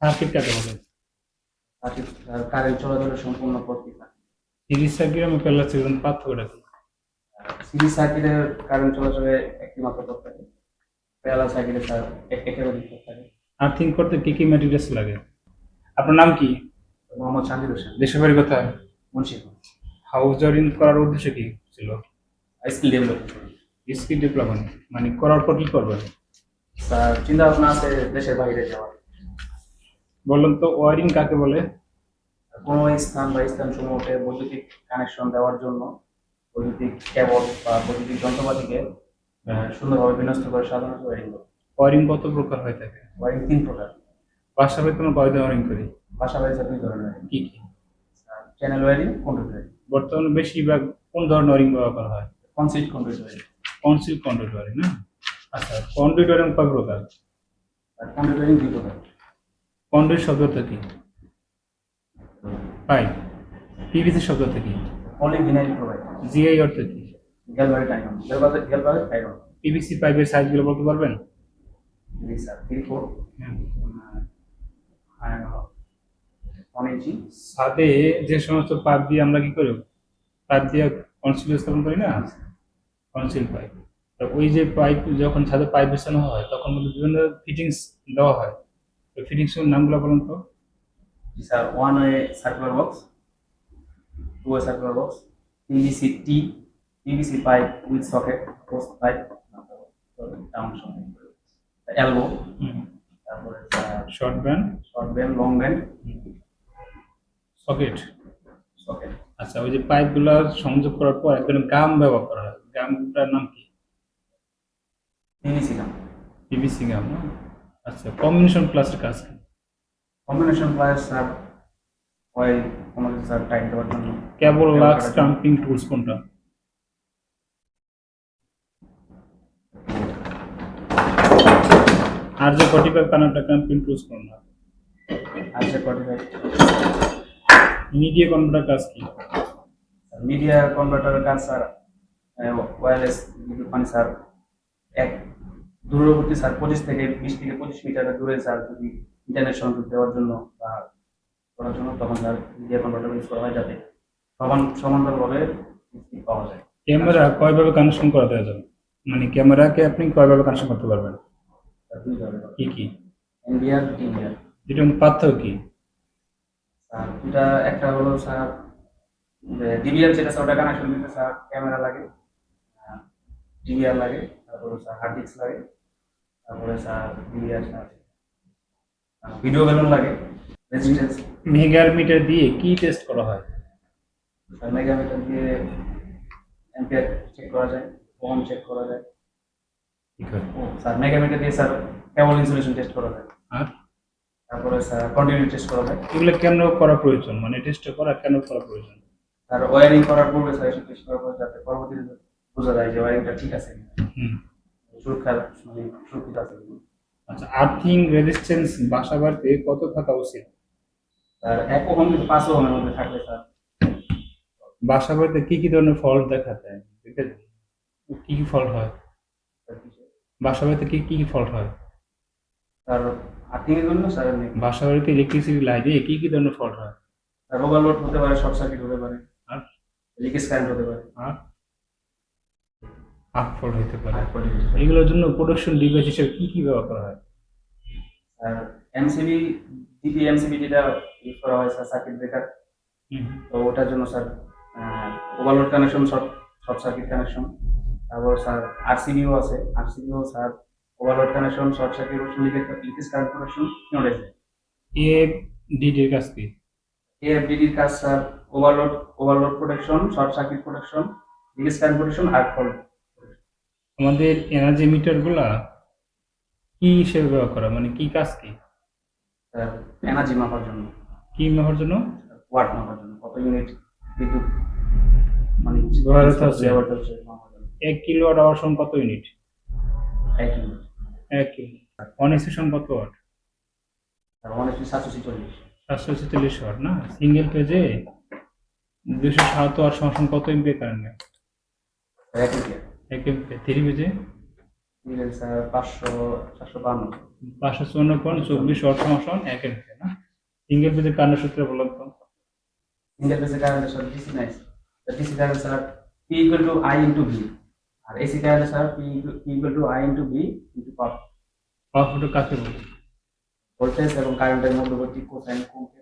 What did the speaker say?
Circuit কাকে বলে তার কারেন্ট চলাচলের সম্পূর্ণ সিরিজ সার্কিট এবং প্যারালাল সার্কিট পার্থক্যটা কি সিরিজ সার্কিটের কারেন্ট চলাচলে একটি মাত্র পথ থাকে প্যারালাল সার্কিটে পথ থাকে আর্থিং করতে কি কি ম্যাটেরিয়ালস লাগে? আপনার নাম কি? মোহাম্মদ শাহিদ হোসেন। দেশের বাড়ি কোথায়? মুন্সিগঞ্জ। হাউস জয়েন করার উদ্দেশ্য কি ছিল? স্কিল ডেভেলপ স্কিল ডেভেলপমেন্ট মানে করার পর কি করবেন? স্যার চিন্তা ভাবনা আছে দেশের বাইরে যাওয়ার। বলুন তো ওয়ারিং কাকে বলে? কোনো স্থান বা স্থান সমূহকে বৈদ্যুতিক কানেকশন দেওয়ার জন্য বৈদ্যুতিক কেবল বা বৈদ্যুতিক যন্ত্রপাতিকে সুন্দরভাবে বিন্যস্ত করে সাধারণত ওয়ারিং ওয়ারিং কত প্রকার হয়ে থাকে ওয়ারিং তিন প্রকার। বাড়িতে আমরা কয়দিন ওয়ারিং করি? পাশাপাশি দুই ধরনের কি কি? চ্যানেল ওয়ারিং কন্ট্রোল ওয়ারিং বর্তমানে বেশিরভাগ কোন ধরনের ওয়ারিং ব্যবহার করা হয়? Conceal control wiring conceal conduit wiring না? আচ্ছা কন্ডুইট ওয়ারিং কয় প্রকার? কন্ট্রোল ওয়ারিং দুই প্রকার। কন্ডুইট শব্দটা কি? পাইপ পিভিসি শব্দটা কি? অনলি ভিনাইল প্রোভাইড জিআই অর্থ কি? Galvanic iron galvanic iron PVC পাইপের সাইজগুলো বলতে পারবেন? জি sir three four one inch ছাদে যে সমস্ত পাইপ দিয়ে আমরা কি করি? পাইপ দিয়ে কনসিল স্থাপন করি না? কনসিল পাইপ তো ওই যে পাইপ যখন ছাদে পাইপ বসানো হয় তখন বিভিন্ন ফিটিংস দেওয়া হয়। ফিটিংসের নামগুলো বলুন তো। জি sir one way circular box two way circular box PVC tee PVC pipe with socket post pipe down socket elbow তারপরে short bend short bend long bend socket socket আচ্ছা ওই যে পাইপগুলো সংযোগ করার পর এক ধরনের গাম ব্যবহার করা হয়। গামটার নাম কি? পিভিসি নাম পিভিসি গাম না? আচ্ছা কম্বিনেশন প্লাসের কাজ কি? কম্বিনেশন প্লাস স্যার ওই কোনো কিছু স্যার টাইট দেওয়ার জন্য। কেবল লাক্স স্টাম্পিং টুলস কোনটা? আর যে forty five Canada camping tools কোনটা? আর আচ্ছা ফর্টি মিডিয়া কনভার্টার কাজ কি? মিডিয়া কনভার্টারের কাজ স্যার ওয়্যারলেস মানে স্যার এক দূরবর্তী স্যার পঁচিশ থেকে বিশ থেকে পঁচিশ মিটার দূরে স্যার যদি ইন্টারনেট সংযোগ দেওয়ার জন্য বা করার জন্য তখন স্যার মিডিয়া কনভার্টার ইউজ করা হয় যাতে সমান সমান্তরভাবে speed পাওয়া যায়। ক্যামেরা কয়ভাবে কানেকশন করা দেওয়া যাবে মানে ক্যামেরাকে আপনি কয়ভাবে কানেকশন করতে পারবেন? কি কি? এনবিআর টিভিআর দুটোর পার্থক্য কি? স্যার দুটা একটা হলো স্যার ডিভিআর যেটা স্যার ওটা কানেকশন দিতে স্যার ক্যামেরা লাগে ডিভিআর লাগে তারপরে স্যার হার্ড ডিস্ক লাগে। তারপরে sir DVR sir. Video balun লাগে রেজিস্ট্যান্স মেগার মিটার দিয়ে কি টেস্ট করা হয়? স্যার মেগামিটার দিয়ে অ্যাম্পিয়ার চেক করা যায় ওম চেক করা যায়। ঠিক আছে। ও স্যার মেগামিটার দিয়ে স্যার কেবল ইনসুলেশন টেস্ট করা যায়। আর? তারপরে স্যার কন্টিনিউ টেস্ট করা যায়। এগুলো কেন করা প্রয়োজন? মানে টেস্ট করা কেন করা প্রয়োজন? আর ওয়ারিং করার পূর্বে স্যার এসব টেস্ট করার পর যাতে পরবর্তীতে বোঝা যায় যে ওয়ারিংটা ঠিক আছে হুম। মানে সুরক্ষিত আছে। আচ্ছা আর্থিং রেজিস্ট্যান্স বাসা বাড়িতে কত থাকা উচিত? আর এক ওহম থেকে পাঁচ ওহমের মধ্যে থাকলে স্যার। বাসা বাড়িতে কি কি ধরনের ফল্ট দেখা যায় কি কি ফল্ট হয়? বাসা বাড়িতে কি কি ফল্ট হয়? তার আর্থিং এর জন্য স্যার বাসা বাড়িতে ইলেকট্রিসিটি লাইনে কি কি ধরনের ফল্ট হয়? ওভারলোড হতে পারে শর্ট সার্কিট হতে পারে। আর? লিকেজ কারেন্ট হতে পারে। আর? আপ ফল্ট হতে পারে। এগুলোর জন্য প্রোডাকশন ডিভাইস হিসেবে কি কি ব্যবহার করা হয়? এমসিবি ডিপি এমসিবি যেটা ইউজ করা হয় স্যার সার্কিট ব্রেকার তো ওটার জন্য sir overload connection short short circuit connection তারপর স্যার আরসিবিও আছে। RCBO sir overload connection short circuit leakage current production নোটেছে A ডিডির কাজ কি? এএফডিডির কাজ sir overload overload protection short circuit protection leakage current protection আর ফল্ট আমাদের এনার্জি মিটারগুলা কি হিসেবে ব্যবহার করা? মানে কি কাজ কি? এনার্জি মাপার জন্য। কি মাপার জন্য? ওয়াট মাপার জন্য। কত ইউনিট বিদ্যুৎ? মানে ব্যবহৃত হচ্ছে। এক কিলোওয়াট আওয়ার সমান কত ইউনিট এক ইউনিট এক ওয়ান সেকশন কত ওয়াট ওয়ান এসপি সাতশো ছিচল্লিশ। সাতশো ছেচল্লিশ ওয়াট না? সিঙ্গেল পেজে দুশো সাত ওয়াট সমান সমান কত এমপি কারেন্ট এক এম্পিয়ার থ্রি স্যার পাঁচশো চারশো বান্ন। পাঁচশো চুয়ান্ন পয়েন্ট চব্বিশ অর্থ অংশন এক না? সিঙ্গেল পেজের কান্ড সূত্রে বললাম তো। সিঙ্গেল পেজে কারেন্টের স্যার ডিসি নাই। DC current sir P equal to I into V R AC current sir P equal to I into V into power power ফুটো কাকে বলে? ভোল্টেজ এবং কারেন্টের মধ্যবর্তী কোসাইন কোণকে